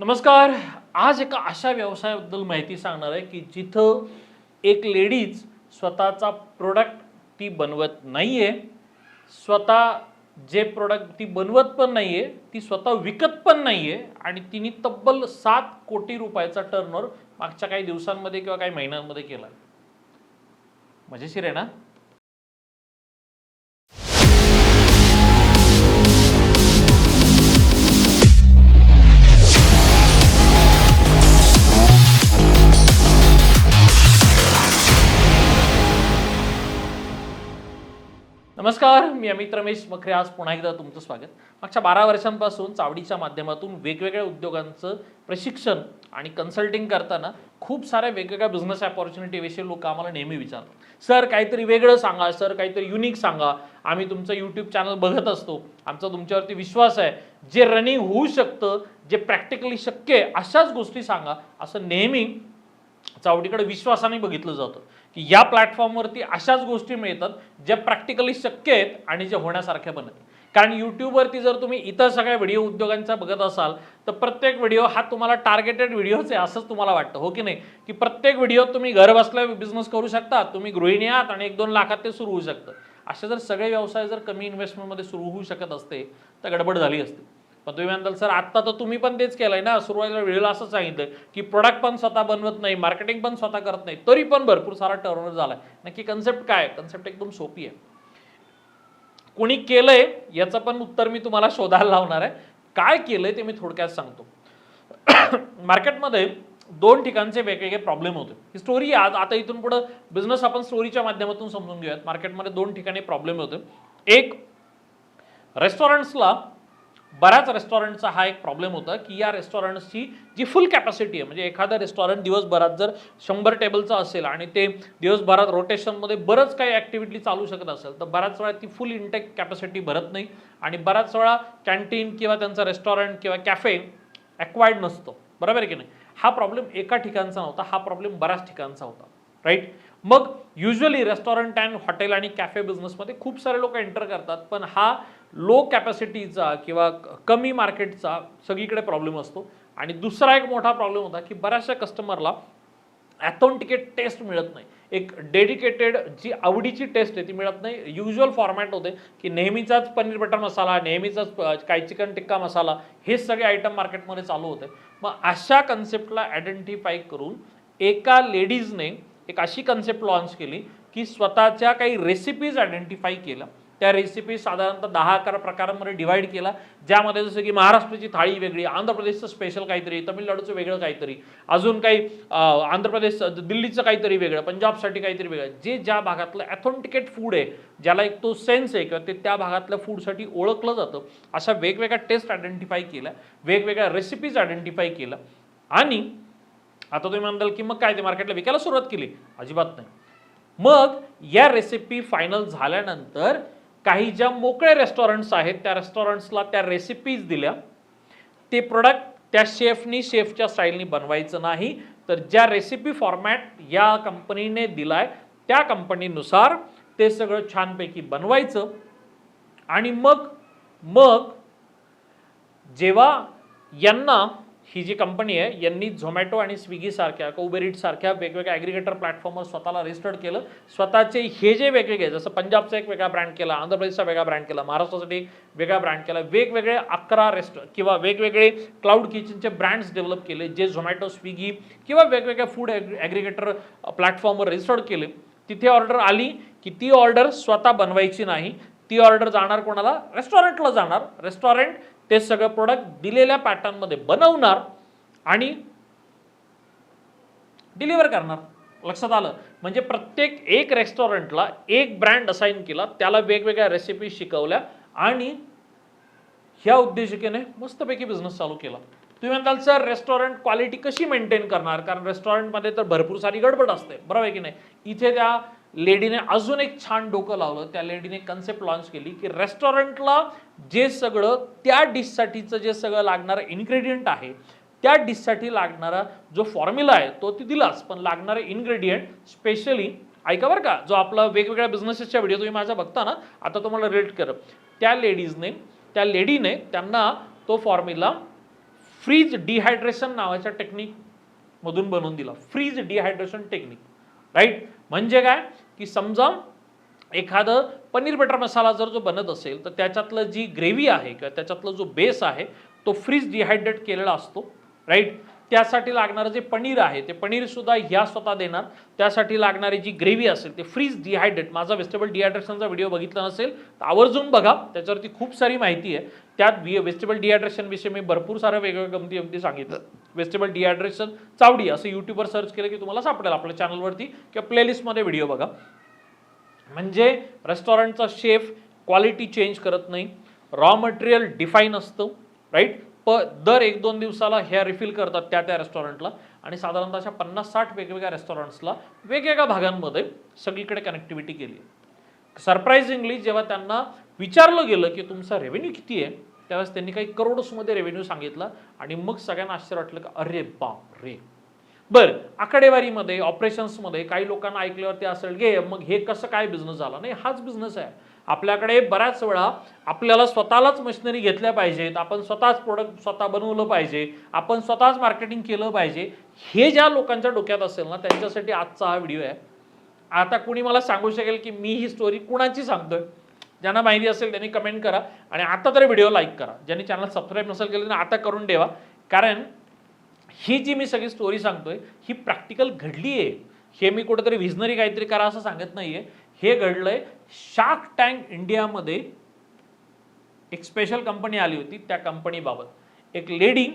नमस्कार. आज एका अशा व्यवसायाबद्दल माहिती सांगणार आहे की जिथं एक लेडीज स्वतःचा प्रोडक्ट ती बनवत नाही आहे स्वतः जे प्रोडक्ट ती बनवत पण नाही आहे ती स्वतः विकत पण नाही आहे आणि तिने तब्बल सात कोटी रुपयाचा टर्नओव्हर मागच्या काही दिवसांमध्ये किंवा काही महिन्यांमध्ये केला. मजेशीर आहे ना? नमस्कार मी अमित रमेश. मखरे आज पुन्हा एकदा तुमचं स्वागत. मागच्या बारा वर्षांपासून चावडीच्या माध्यमातून वेगवेगळ्या उद्योगांचं प्रशिक्षण आणि कन्सल्टिंग करताना खूप साऱ्या वेगवेगळ्या बिझनेस ऑपॉर्च्युनिटीविषयी लोक आम्हाला नेहमी विचारतात. सर काहीतरी वेगळं सांगा. सर काहीतरी युनिक सांगा. आम्ही तुमचं यूट्यूब चॅनल बघत असतो. आमचा तुमच्यावरती विश्वास आहे. जे रनिंग होऊ शकतं जे प्रॅक्टिकली शक्य आहे अशाच गोष्टी सांगा. असं नेहमी चावडीकडे विश्वासाने बघितलं जातं. की या प्लॅटफॉर्मवरती अशाच गोष्टी मिळतात ज्या प्रॅक्टिकली शक्य आहेत आणि ज्या होण्यासारख्या पण आहेत. कारण यूट्यूबवरती जर तुम्ही इतर सगळ्या व्हिडिओ उद्योगांचा बघत असाल तर प्रत्येक व्हिडिओ हा तुम्हाला टार्गेटेड व्हिडिओच आहे असंच तुम्हाला वाटतं हो की नाही? की प्रत्येक व्हिडिओ तुम्ही घर बसल्या बिझनेस करू शकता तुम्ही गृहिणी आहात आणि एक दोन लाखात ते सुरू होऊ शकतं. असे जर सगळे व्यवसाय जर कमी इन्व्हेस्टमेंटमध्ये सुरू होऊ शकत असते तर गडबड झाली असती. पण तुम्ही म्हणाल सर आत्ता तर तुम्ही पण तेच केलंय ना सुरुवातीला वेळेला असं सांगितलं की प्रोडक्ट पण स्वतः बनवत नाही मार्केटिंग पण स्वतः करत नाही तरी पण भरपूर सारा टर्नओव्हर झालाय. नक्की कन्सेप्ट काय? कन्सेप्ट एकदम सोपी आहे. कोणी केलंय याचं पण उत्तर मी तुम्हाला शोधायला लावणार आहे. काय केलंय ते मी थोडक्यात सांगतो. मार्केटमध्ये दोन ठिकाणचे वेगवेगळे प्रॉब्लेम होते. ही स्टोरी आज आता इथून पुढे बिझनेस आपण स्टोरीच्या माध्यमातून समजून घेऊयात. मार्केटमध्ये दोन ठिकाणी प्रॉब्लेम होते. एक रेस्टॉरंट्सला बऱ्याच रेस्टॉरंटचा हा एक प्रॉब्लेम होता की या रेस्टॉरंट्सची जी फुल कॅपॅसिटी आहे म्हणजे एखादं रेस्टॉरंट दिवसभरात जर शंभर टेबलचं असेल आणि ते दिवसभरात रोटेशनमध्ये बरंच काही ॲक्टिव्हिटी चालू शकत असेल तर बऱ्याच वेळा ती फुल इंटेक कॅपॅसिटी भरत नाही. आणि बऱ्याच वेळा कॅन्टीन किंवा त्यांचं रेस्टॉरंट किंवा कॅफे ॲक्वायर्ड नसतो. बरोबर आहे की नाही? हा प्रॉब्लेम एका ठिकाणचा नव्हता हा प्रॉब्लेम बऱ्याच ठिकाणचा होता. राईट मग युजली रेस्टॉरंट अँड हॉटेल आणि कॅफे बिझनेसमध्ये खूप सारे लोक एंटर करतात पण हा लो कॅपॅसिटीचा किंवा कमी मार्केटचा सगळीकडे प्रॉब्लेम असतो. आणि दुसरा एक मोठा प्रॉब्लेम होता की बऱ्याचशा कस्टमरला ॲथॉन्टिकेट टेस्ट मिळत नाही. एक डेडिकेटेड जी आवडीची टेस्ट आहे ती मिळत नाही. युजल फॉर्मॅट होते की नेहमीचाच पनीर बटर मसाला नेहमीचाच काय चिकन टिक्का मसाला हे सगळे आयटम मार्केटमध्ये चालू होते. मग अशा कन्सेप्टला आयडेंटिफाय करून एका लेडीजने एक अशी कन्सेप्ट लॉन्च केली की स्वतःच्या काही रेसिपीज आयडेंटिफाय केल्या. त्या रेसिपी साधारणतः दहा अकरा प्रकारांमध्ये डिवाईड केला. ज्यामध्ये जसं की महाराष्ट्राची थाळी वेगळी आंध्र प्रदेशचं स्पेशल काहीतरी तमिळनाडूचं वेगळं काहीतरी अजून काही आंध्र प्रदेश दिल्लीचं काहीतरी वेगळं पंजाबसाठी काहीतरी वेगळं. जे ज्या भागातलं ॲथॉन्टिकेट फूड आहे ज्याला एक तो सेन्स आहे किंवा ते त्या भागातल्या फूडसाठी ओळखलं जातं अशा वेगवेगळ्या टेस्ट आयडेंटिफाय केल्या वेगवेगळ्या रेसिपीज आयडेंटिफाय केल्या. आणि आता तुम्ही म्हणाल की मग काय ते मार्केटला विकायला सुरुवात केली? अजिबात नाही. मग या रेसिपी फायनल झाल्यानंतर काही ज्या मोकळे रेस्टॉरंट्स आहेत त्या रेस्टॉरंट्सला त्या रेसिपीज दिल्या. ते प्रोडक्ट त्या शेफनी शेफच्या स्टाईलनी बनवायचं नाही. तर ज्या रेसिपी फॉर्मॅट या कंपनीने दिलाय त्या कंपनीनुसार ते सगळं छानपैकी बनवायचं. आणि मग मग जेव्हा यांना ही जी कंपनी आहे यांनी झोमॅटो आणि स्विगीसारख्या उबेर इट वेगवेगळ्या ॲग्रिगेटर प्लॅटफॉर्मवर स्वतःला रजिस्टर्ड केलं. स्वतःचे हे जे वेगवेगळे जसं पंजाबचा एक वेगळा ब्रँड केला आंध्र प्रदेशचा वेगळा ब्रँड केला महाराष्ट्रासाठी एक वेगळा ब्रँड केला वेगवेगळे अकरा रेस्ट किंवा वेगवेगळे क्लाउड किचनचे ब्रँड्स डेव्हलप केले जे झोमॅटो स्विगी किंवा वेगवेगळ्या फूड ॲग्रिगेटर प्लॅटफॉर्मवर रजिस्टर्ड केले. तिथे ऑर्डर आली की ती ऑर्डर स्वतः बनवायची नाही. ती ऑर्डर जाणार कोणाला? रेस्टॉरंटला जाणार. रेस्टॉरंट ते सगळं प्रोडक्ट दिलेल्या पॅटर्नमध्ये बनवणार आणि डिलिव्हर करणार. लक्षात आलं? म्हणजे प्रत्येक एक रेस्टॉरंटला एक ब्रँड असाइन केला त्याला वेगवेगळ्या रेसिपी शिकवल्या आणि ह्या उद्देशिकेने मस्तपैकी बिझनेस चालू केला. तुम्ही म्हणताल सर रेस्टॉरंट क्वालिटी कशी मेंटेन करणार? कारण रेस्टॉरंटमध्ये तर भरपूर सारी गडबड असते. बरोबर आहे की नाही? इथे त्या लेडीने अजून एक छान डोकं लावलं. त्या लेडीने कन्सेप्ट लॉन्च केली की रेस्टॉरंटला जे सगळं त्या डिशसाठीचं जे सगळं लागणारं इन्ग्रेडियंट आहे त्या डिशसाठी लागणारा जो फॉर्म्युला आहे तो ती दिलाच. पण लागणारे इन्ग्रेडियंट स्पेशली ऐका बरं का जो आपला वेगवेगळ्या बिझनेसेसच्या व्हिडिओ तुम्ही माझा बघता ना आता तुम्हाला रेट कर. त्या लेडीजने त्या लेडीने त्यांना तो फॉर्म्युला फ्रीज डिहायड्रेशन नावाच्या टेक्निकमधून बनवून दिला. फ्रीज डिहायड्रेशन टेक्निक राईट म्हणजे काय? की समजा एखादं पनीर बटर मसाला जर जो बनत असेल तर त्याच्यातलं जी ग्रेव्ही आहे किंवा त्याच्यातलं जो बेस आहे तो फ्रीज डिहायड्रेट केलेला असतो राईट? त्यासाठी लागणारं जे पनीर आहे ते पनीरसुद्धा ह्या स्वतः देणार. त्यासाठी लागणारी जी ग्रेव्ही असेल ते फ्रीज डिहायड्रेट. माझा वेजिटेबल डिहायड्रेशनचा व्हिडिओ बघितला नसेल तर आवर्जून बघा. त्याच्यावरती खूप सारी माहिती आहे. त्यात वेजिटेबल डिहायड्रेशन विषयी मी भरपूर साऱ्या वेगवेगळ्या गमती गमती सांगितलं. वेस्टेबल डिहायड्रेशन चावडी असं युट्यूबवर सर्च केलं की तुम्हाला सापडेल आपल्या चॅनलवरती किंवा प्लेलिस्टमध्ये व्हिडिओ बघा. म्हणजे रेस्टॉरंटचा शेफ क्वालिटी चेंज करत नाही. रॉ मटेरियल डिफाईन असतं राईट प दर एक दोन दिवसाला ह्या रिफिल करतात त्या त्या रेस्टॉरंटला आणि साधारणतः अशा पन्नास साठ वेगवेगळ्या रेस्टॉरंट्सला वेगवेगळ्या भागांमध्ये सगळीकडे कनेक्टिव्हिटी केली सरप्राईझिंगली जेव्हा त्यांना विचारलं गेलं की तुमचा रेव्हेन्यू किती आहे त्यावेळेस त्यांनी काही करोडसमध्ये रेव्हेन्यू सांगितला आणि मग सगळ्यांना आश्चर्य वाटलं का अरे बाप रे बर आकडेवारीमध्ये ऑपरेशन्समध्ये काही लोकांना ऐकल्यावरती असेल घे मग हे कसं काय बिझनेस झाला? नाही हाच बिझनेस आहे. आपल्याकडे बऱ्याच वेळा आपल्याला स्वतःलाच मशिनरी घेतल्या पाहिजेत आपण स्वतःच प्रोडक्ट स्वतः बनवलं पाहिजे आपण स्वतःच मार्केटिंग केलं पाहिजे. हे ज्या लोकांच्या डोक्यात असेल ना त्यांच्यासाठी आजचा हा व्हिडिओ आहे. आता कुणी मला सांगू शकेल की मी ही स्टोरी कुणाची सांगतोय? ज्यांना माहिती असेल त्यांनी कमेंट करा आणि आता तरी व्हिडिओ लाईक करा. ज्यांनी चॅनल सबस्क्राईब नसेल केलं तर आता करून ठेवा. कारण ही जी मी सगळी स्टोरी सांगतोय ही प्रॅक्टिकल घडली आहे हे मी कुठेतरी विजनरी काहीतरी करा असं सांगत नाहीये. हे घडलंय शार्क टँक इंडियामध्ये एक स्पेशल कंपनी आली होती त्या कंपनीबाबत एक लेडी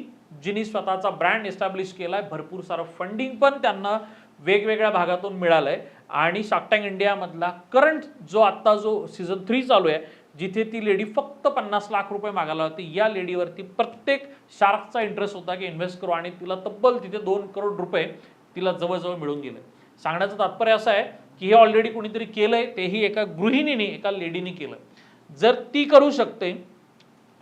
जिने स्वतःचा ब्रँड एस्टॅब्लिश आहे भरपूर सारं फंडिंग पण त्यांना वेगवेगळ्या भागातून मिळालंय. आणि शार्क टँक इंडियामधला करंट जो आत्ता जो सीझन थ्री चालू आहे जिथे ती लेडी फक्त पन्नास लाख रुपये मागायला होती या लेडीवरती प्रत्येक शार्कचा इंटरेस्ट होता की इन्व्हेस्ट करू आणि तिला तब्बल तिथे दोन करोड रुपये तिला जवळजवळ मिळून गेले. सांगण्याचं तात्पर्य असं आहे की हे ऑलरेडी कोणीतरी केलंय तेही एका गृहिणीने एका लेडीने केलं जर ती करू शकते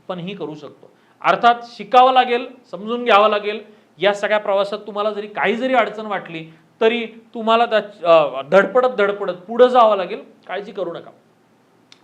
पण ही करू शकतो. अर्थात शिकावं लागेल समजून घ्यावं लागेल. या सगळ्या प्रवासात तुम्हाला जरी काही जरी अडचण वाटली तरी तुम्हाला त्या धडपडत धडपडत पुढं जावं लागेल. काळजी करू नका.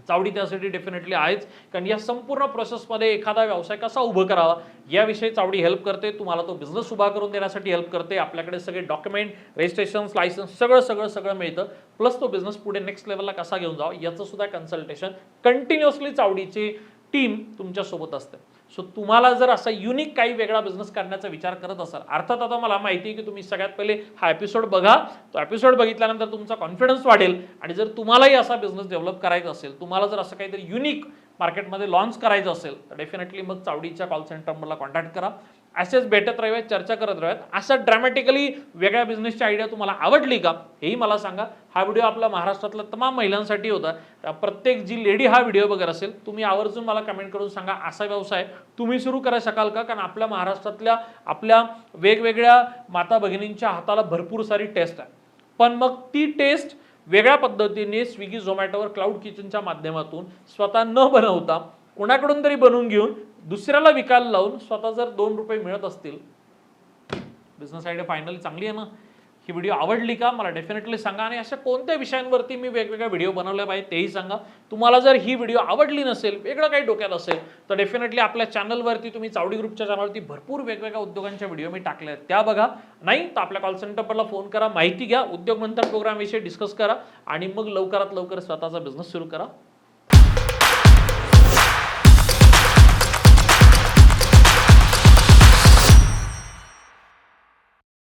चावडी त्यासाठी डेफिनेटली आहेच. कारण या संपूर्ण प्रोसेसमध्ये एखादा व्यवसाय कसा उभं करावा याविषयी चावडी हेल्प करते. तुम्हाला तो बिझनेस उभा करून देण्यासाठी हेल्प करते. आपल्याकडे सगळे डॉक्युमेंट रजिस्ट्रेशन लायसन्स सगळं सगळं सगळं मिळतं. प्लस तो बिझनेस पुढे नेक्स्ट लेवलला कसा घेऊन जावा याचं सुद्धा कन्सल्टेशन कंटिन्युअसली चावडीची टीम तुमच्यासोबत असते. सो तुम्हाला जर असा युनिक काही वेगळा बिझनेस करण्याचा विचार करत असाल अर्थात आता मला माहिती आहे की तुम्ही सगळ्यात पहिले हा एपिसोड बघा. तो एपिसोड बघितल्यानंतर तुमचा कॉन्फिडन्स वाढेल. आणि जर तुम्हालाही असा बिझनेस डेव्हलप करायचा असेल तुम्हाला जर असं काहीतरी युनिक मार्केटमध्ये लॉन्च करायचं असेल तर डेफिनेटली मग चावडीच्या कॉल सेंटर मला कॉन्टॅक्ट करा. असेच भेटत राहूयात चर्चा करत राहूयात असं ड्रॅमॅटिकली वेगळ्या बिझनेसची आयडिया तुम्हाला आवडली का? हेही मला सांगा. हा व्हिडिओ आपल्या महाराष्ट्रातल्या तमाम महिलांसाठी होता. त्या प्रत्येक जी लेडी हा व्हिडिओ बघत असेल तुम्ही आवर्जून मला कमेंट करून सांगा. असा व्यवसाय तुम्ही सुरू करा शकाल का? कारण आपल्या महाराष्ट्रातल्या आपल्या वेगवेगळ्या माता भगिनींच्या हाताला भरपूर सारी टेस्ट आहे. पण मग ती टेस्ट वेगळ्या पद्धतीने स्विगी झोमॅटोवर क्लाउड किचनच्या माध्यमातून स्वतः न बनवता कोणाकडून तरी बनवून घेऊन दुसऱ्याला विकायला लावून स्वतः जर दोन रुपये मिळत असतील. बिझनेस आयडिया फायनली चांगली आहे ना? ही व्हिडिओ आवडली का? मला डेफिनेटली सांगा. आणि अशा कोणत्या विषयांवरती मी वेगवेगळ्या व्हिडिओ बनवले पाहिजे तेही सांगा. तुम्हाला जर ही व्हिडिओ आवडली नसेल वेगळं काही डोक्यात असेल तर डेफिनेटली आपल्या चॅनलवरती तुम्ही चावडी ग्रुपच्या चॅनलवरती भरपूर वेगवेगळ्या उद्योगांच्या व्हिडिओ मी टाकल्या आहेत. त्या बघा. नाही तर आपल्या कॉल सेंटरला फोन करा. माहिती घ्या. उद्योग मंथन प्रोग्राम विषयी डिस्कस करा. आणि मग लवकरात लवकर स्वतःचा बिझनेस सुरू करा.